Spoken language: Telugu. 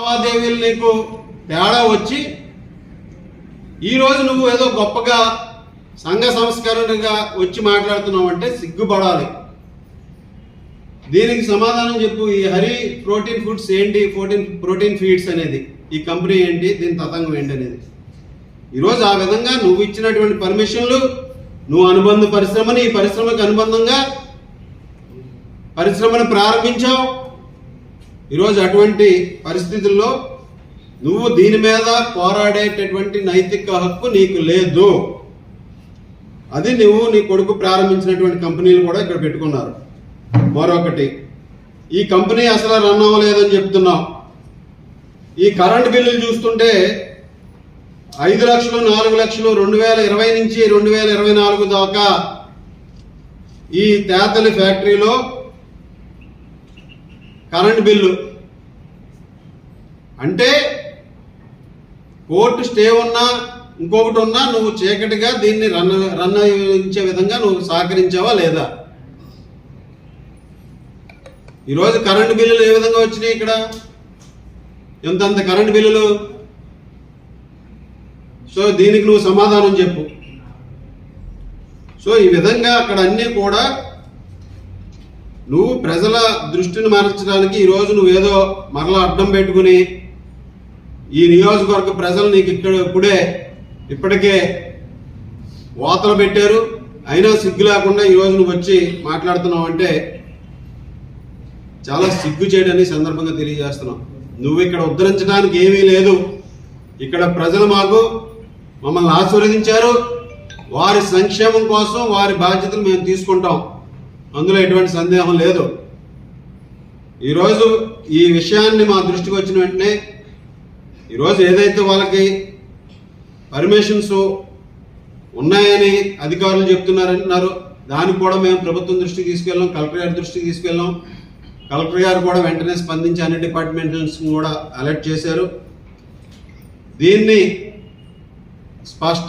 లావాదేవీలు నీకు తేడా వచ్చి ఈరోజు నువ్వు ఏదో గొప్పగా సంఘ సంస్కరణగా వచ్చి మాట్లాడుతున్నావు అంటే సిగ్గుపడాలి. దీనికి సమాధానం చెప్పు. ఈ హరి ప్రోటీన్ ఫుడ్స్ ఏంటి? ప్రోటీన్ ప్రోటీన్ ఫీడ్స్ అనేది. ఈ కంపెనీ ఏంటి? దీని తతంగం ఏంటి అనేది. ఈరోజు ఆ విధంగా నువ్వు ఇచ్చినటువంటి పర్మిషన్లు నువ్వు అనుబంధ పరిశ్రమని ఈ పరిశ్రమకు అనుబంధంగా పరిశ్రమను ప్రారంభించావు. ఈరోజు అటువంటి పరిస్థితుల్లో నువ్వు దీని మీద పోరాడేటటువంటి నైతిక హక్కు నీకు లేదు. అది నువ్వు నీ కొడుకు ప్రారంభించినటువంటి కంపెనీలు కూడా ఇక్కడ పెట్టుకున్నారు. మరొకటి ఈ కంపెనీ అసలు రన్ అవ్వలేదని చెప్తున్నావు ఈ కరెంట్ బిల్లులు చూస్తుంటే ఐదు లక్షలు నాలుగు లక్షలు రెండు వేల ఇరవై నుంచి రెండు వేల ఇరవై నాలుగు దాకా ఈ తేతలి ఫ్యాక్టరీలో కరెంట్ బిల్లు. అంటే కోర్టు స్టే ఉన్నా ఇంకొకటి ఉన్నా నువ్వు చీకటిగా దీన్ని రన్ రన్ అయ్యించే విధంగా నువ్వు సహకరించావా లేదా? ఈరోజు కరెంటు బిల్లులు ఏ విధంగా వచ్చినాయి ఇక్కడ? ఎంతంత కరెంటు బిల్లులు? సో దీనికి నువ్వు సమాధానం చెప్పు. సో ఈ విధంగా అక్కడ అన్నీ కూడా నువ్వు ప్రజల దృష్టిని మార్చడానికి ఈరోజు నువ్వేదో మరలా అడ్డం పెట్టుకుని ఈ నియోజకవర్గ ప్రజలు నీకు ఇక్కడ ఇప్పుడే ఇప్పటికే వాతలు పెట్టారు. అయినా సిగ్గు లేకుండా ఈరోజు నువ్వు వచ్చి మాట్లాడుతున్నావు అంటే చాలా సిగ్గు చేయడని సందర్భంగా తెలియజేస్తున్నాం. నువ్వు ఇక్కడ ఉద్ధరించడానికి ఏమీ లేదు. ఇక్కడ ప్రజలు మాకు మమ్మల్ని ఆశీర్వదించారు. వారి సంక్షేమం కోసం వారి బాధ్యతలు మేము తీసుకుంటాం. అందులో ఎటువంటి సందేహం లేదు. ఈరోజు ఈ విషయాన్ని మా దృష్టికి వచ్చిన వెంటనే ఈరోజు ఏదైతే వాళ్ళకి పర్మిషన్స్ ఉన్నాయని అధికారులు చెప్తున్నారంటున్నారు దానికి కూడా మేము ప్రభుత్వం దృష్టికి తీసుకెళ్ళాం కలెక్టర్ గారి దృష్టికి తీసుకెళ్ళాం. కలెక్టర్ గారు కూడా వెంటనే స్పందించి అన్ని డిపార్ట్మెంట్స్ కూడా అలర్ట్ చేశారు. దీన్ని స్పష్ట